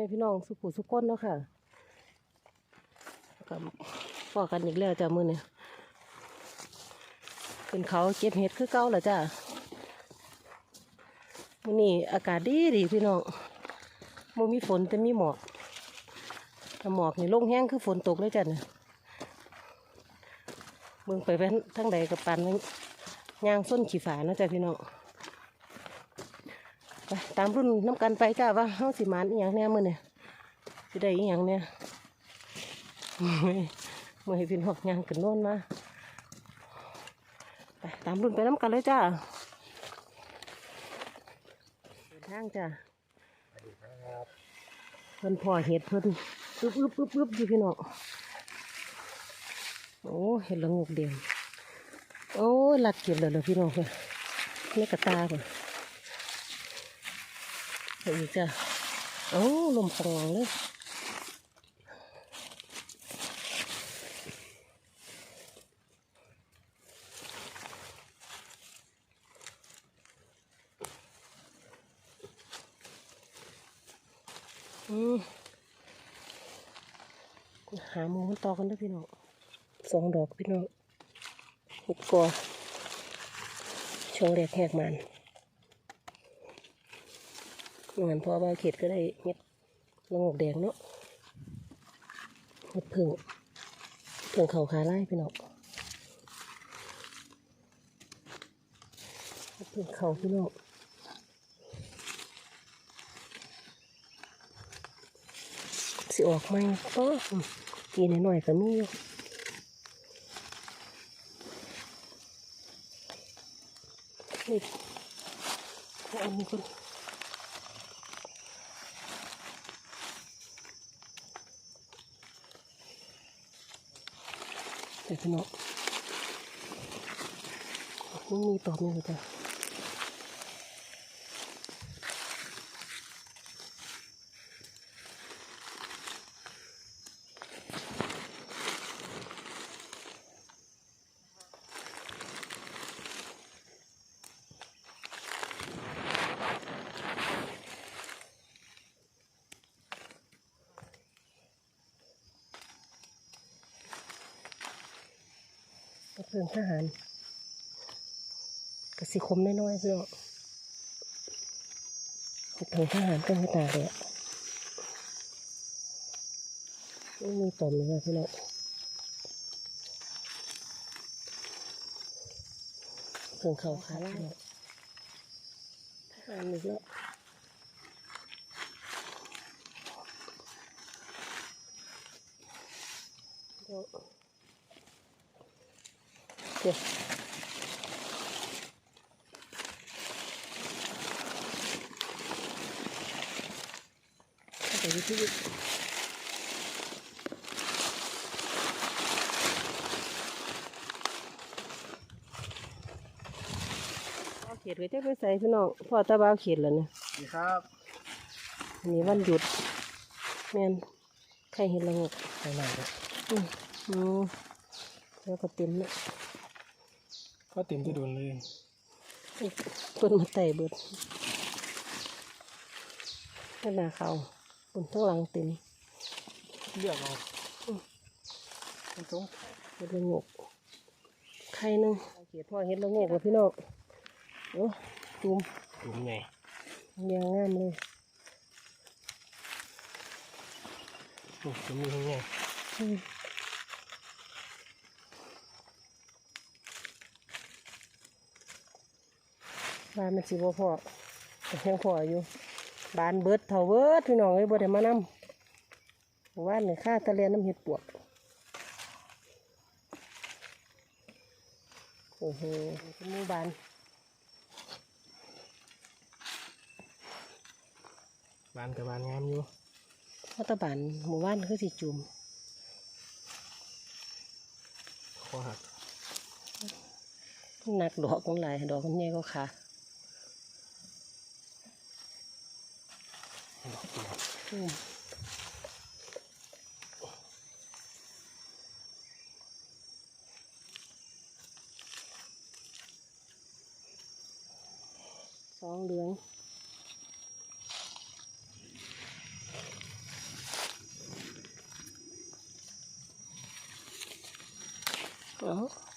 ม่พี่น้องสุขุสุก้นเนาะค่ะกับพอกันอีกแล้วจ้ามือเนี่ยเป็นเขาเก็บเห็ดคือเก่าเหรอจ้ามือนี้อากาศดีดีพี่น้องบ่มีฝนแต่มีหมอกหมอกนี่ลงแห้งคือฝนตกเลยจ้ะเนี่ยเบิ่งไปแว้นทั้งใดกับปันย่างส้นขี่ฝาเนาะจ้ะพี่น้อง ไปตามรุ่นน้ำกันไปจ้าว่าเฮาสิมานอีหยังแน่มื้อเนี่ยสิได้อีหยังเนี่ยเมื่อยเมื่ยพี่น้องย่างขึ้นโน่นมาไปตามรุ่นไปน้ำกันเลยจ้าเดินทางจ้าเพิ่นพอเห็ดเพิ่นปึ๊บปึ๊บปึ๊บปึ๊บอยู่พี่น้องโอ้เห็ดละงกเดียวโอ้ลัดเก็บเลยเลยพี่น้องเพิ่นนี่กระตาเพิ่น เฮ้ยจ้ะเอ้าลมปังเลยอืมหาหมูมันต่อกันด้วยพี่น้องสองดอกพี่น้องหกกอช่วงแรกแหกมัน เหมือนพอใบาเข็ดก็ได้เม็ดละงกแดงเนาะเม็ดผึ่งผึ่งเขาขาไล่พี่น้องเม็ดผึ่งเขาพี่น้องสิออกไหมก็กีนหน่อยๆก็มีอยู่นี่เอาอันนี้ก่อน เดี๋ยว พี่น้องมันมีตอบนี่เลยจ้ะ เพิ่งทหารกระสิคมน้อยๆพี่น้องเห็ดถึงทหารต้องให้ตาเลยอะไม่มีต่อมเลยนะพี่น้องเพิ่งเขาขาล่างทหารอีกแล้วเดี๋ยว เดี๋ยวเข้าไปที่ที่เอาเขียดไว้จะไปใส่พี่น้องพ่อตาบ้าวเขียดแล้วเนี่ยดีครับอันนี้วันหยุดแม่นใครเห็นละงกไปไหนครับอืมอืมแล้วก็เต็มเนี่ย ก็เต็มที่โดนเลยเปิ้นมาไต่เบิดขนาดเขาบนทั้งหลังเต็มเลือกเอามันตรงเห็ดละโงกไข่หนึงเขียดพ่อเห็ดละโงกแล้วพี่น้องโอ้ตูมถุงไงเรียงงามเลยโอ้ถุงมีถุงไง อืมบ้านมันสิบ่พอแต่ยังพออยู่บานเบิดเท่าเบิดพี่น้องเอ้ยบ่ได้มานำว่านนี่ค่าตะเลียนน้ำเห็ดปวกโอ้โหเป็นหมู่บ้านบานกับบานงามอยู่พัตบานหมู่บ้านคือสิจุ่มคอหักหนักดอกมันหลายดอกมันใหญ่ก็ขา 对呀、黄连。Oh.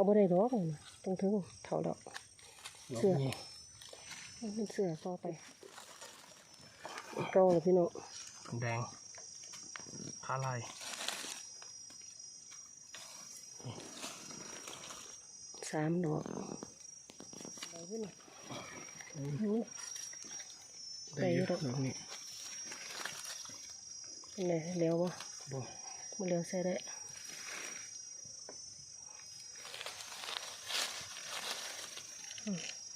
เอาบ่ได้ดอกเลยนะต้องถึงเท่าดอกดอกเชื่อนี่มันเสือต่อไปเก่าเลยพี่น้องแดงพาลายสามดอกได้ขึ้นอืมนี่ได้เยอะได้เยอะดอกนี้เป็นไงเลี้ยวบ่บ่มาเลี้ยวใส่ได้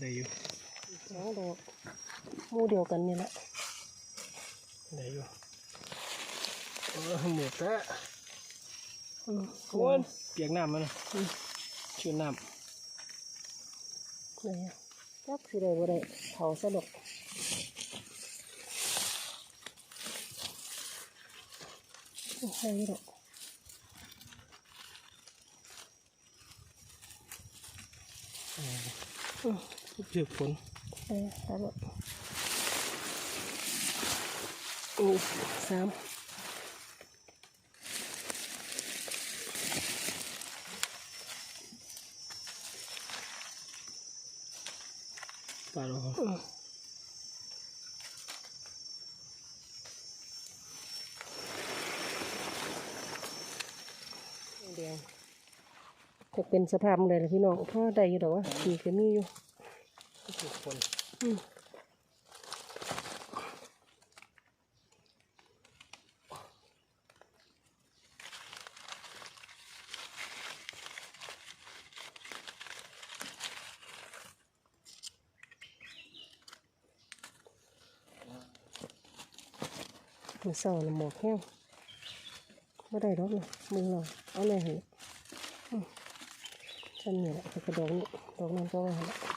ได้อยู่สองดอกหมู่เดียวกันนี่แหละได้อยู่เออหมดแล้วอืมโอ้ยเปียกน้ำมันชื่อน้ไหนอะจักสิได้บ่ได้เผาซะดอกใช่ดอกำอืม เจือกฝนใช่สามดอกอือสามปลาลงอือแดงจะเป็นสภาพเลยล่ะพี่น้องเพราะได้อยู่ดอกว่ามีก็มีอยู่ เจือกฝนอืมมันเศร้าละหมอกแห้งไม่ได้ดอกนะมือเราเอาเลยเหรอฉันนี่แหละกระดอกนี้ดอกนั้นก็ไว้ให้ล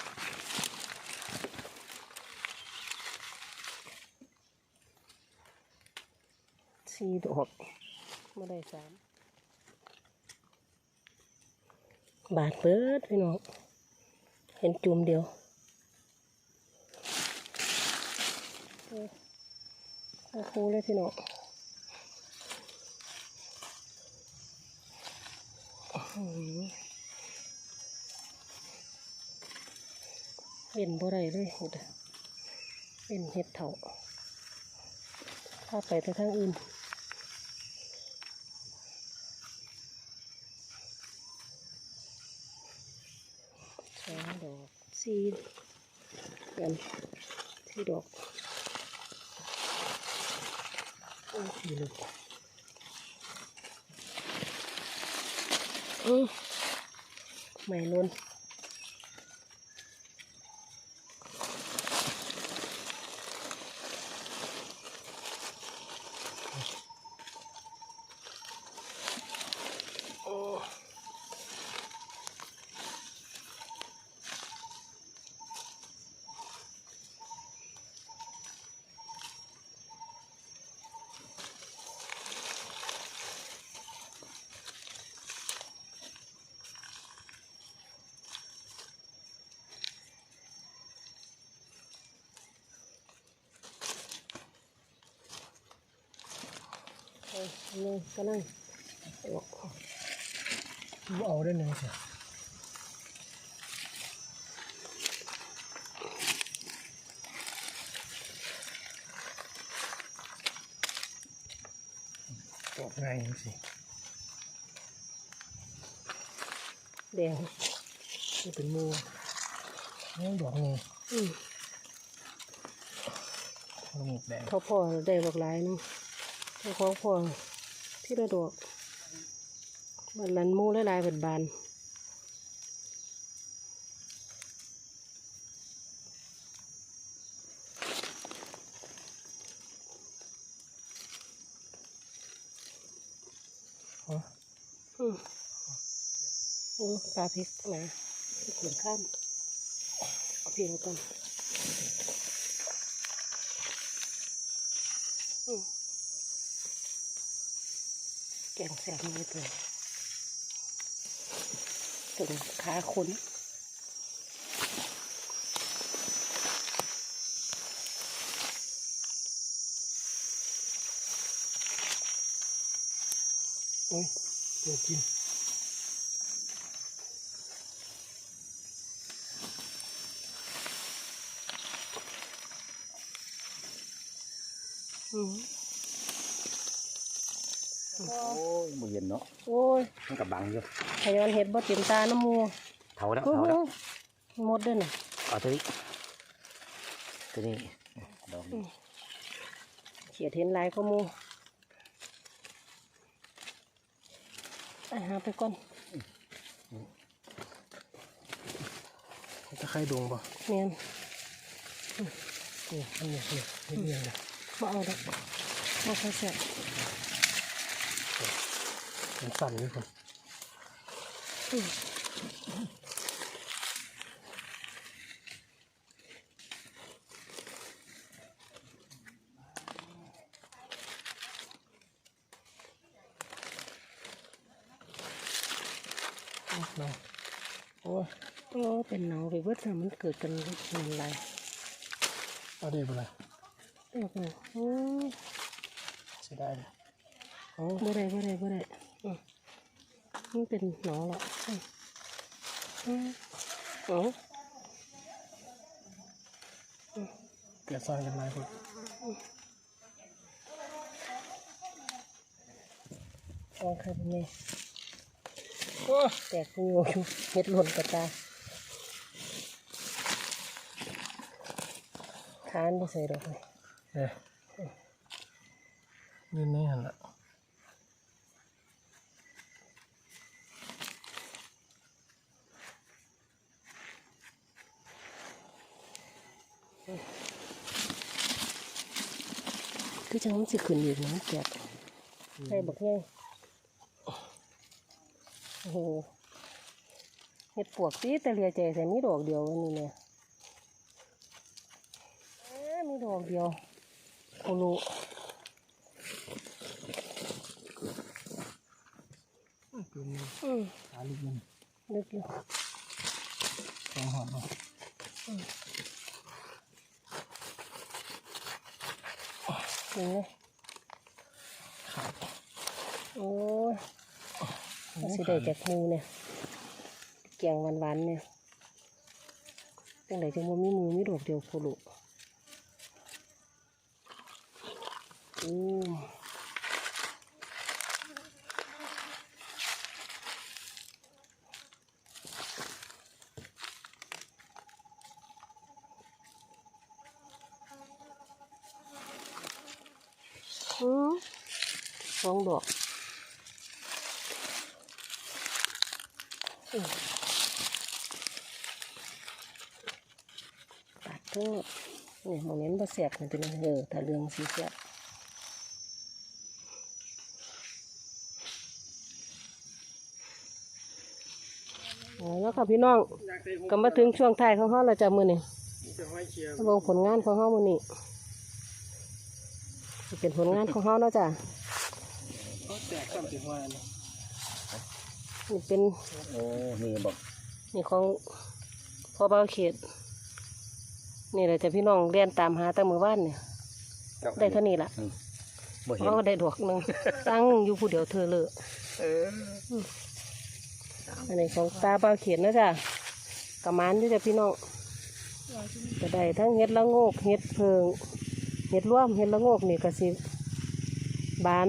สี่ดอกม่ได้สามบาทเปิดพี่น้องเห็นจุ่มเดียวเออเอาคูเลยพี่น้องอื้อหือเห็นบ่ได้เลยเห็ดเป็นเห็ดเถาถ้าไปแต่ทางอื่น สองดอกสี่กันสี่ดอกโอ้ยลูกอือไม่ล้น นี่ก็นั่งโอ้เอาได้หนึ่งสิออกง่ายจังสิแดงนี่เป็นหมูนี่ดอกหนึงอืมดอกหมูแดงเขาพ่อได้บอกหลายนึงเขาของพ่อ ที่ระดอกบันลันหมูหลายๆเป็นบานฮะอืมโอ้ปลาพริกนะพริกเหมือนข้ามเอาเพียงกันอืม แกงแสบมือเลยถึงขาคุ้นโอ้ยเดี๋ยวกินอืม โอ้ยมือเย็นเนาะโอ้ยมันกับบังอยู่ขย้อนเห็ดบ่เต็มตาน้ำมูเท่าแล้วโอ้เท่าโหแล้วหมดเด้วยน่ะเอาตัวนี้ตัวนี้ดอกนี้เขียดเห็นหลายก็มูอะหาไปก่อนจะไข่ดวงป่ะเมียนนี่อันนี้นี่นี่เรียงเลยมาเอาดอกมาค่อยแสบมัน สั่นนี่คนเนาะโอ้ยโอ้ยเป็นหนาวไปเบิดน่ะมันเกิดกันมันไรเอาได้ปะล่ะเออกันโอ้ยเสียดายเลยโอ้บ่ได้บ่ได้บ่ได้อื มันเป็นหนาวละอืมอืมโอ้เกิดซอนกันไหลายคนฟองครับไงโอ้แตกกูอยู่เฮ็ดหล่นกระตายทานบ่ใส่ดอกเลยเอ้ยยืนในหันละ จังมันสิขึ้นอีกนะมันแตกใส่บักใหญ่โอ้โหเฮ็ดปวกตีแต่เหลียใจใส่มีดอกเดียววันนี้เนี่ยเอ้อมีดอกเดียวโคโลเป็นอืมหาลูกมันนึกอยู่สองหอมเนาะ เห็นไหมขาดโอ้ยมันสิได้จากหมูเนี่ยแกงหวานๆเนี่ยจังไดจังบ่มีหมูมีดอกเดียวโคโลอืมอื สองดอกอืมตัดเพิ่มนี่โมเนต์บ่แสบมันเป็นเออถ้าเรื่องสีแสบเอาแล้วค่ะพี่น้องก็มาถึงช่วงท้ายของเฮาแล้วจ้ะมือนี้จะห้องผลงานของเฮามือนี้สิ เป็นผลงานของเฮาเนาะจ้ะเขาแตกซ้ำสิหัวเนาะนี่เป็นโอ้นี่บอกนี่ของพ่อเบาเขตนี่แหละจ้ะพี่น้องเรียนตามหาตั้งมือว่านเนี่ยได้เท่านี้ล่ะบ่เห็นเขาก็ได้ดอกหนึ่งตั้งอยู่ผู้เดียวเธอเลยเอออันนี้ของตาเบาเขตนะจ้ะกระมานอยู่จ้ะพี่น้องก็ได้ทั้งเห็ดละโงกเห็ดเพิง เห็ดร่วมเห็ดละโงกนี่ก็สิบาน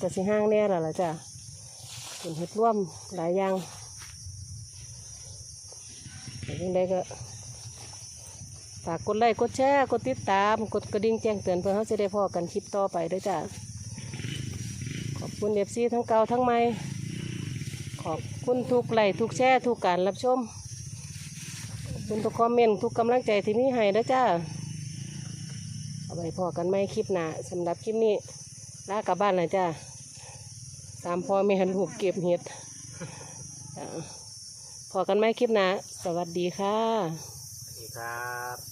ก็สิห้างแน่และล่ะจ้ะเป็นเห็ดร่วมหลายอย่างแต่ยังไงก็ฝากกดไลค์กดแชร์กดติดตามกดกระดิ่งแจ้งเตือนเพื่อเขาจะได้พอกันคลิปต่อไปด้วยจ้ะขอบคุณเอฟซีทั้งเก่าทั้งใหม่ขอบคุณทุกไลค์ทุกแชร์ทุกการรับชมขอบคุณทุกคอมเมนต์ทุกกำลังใจที่มีให้ด้วยจ้า เอาไปพอกันไม่คลิปหนาสำหรับคลิปนี้ลากลับบ้านเลยจ้าตามพ่อแม่ลูกเก็บเห็ดพอกันไม่คลิปหนาสวัสดีค่ะสวัสดีครับ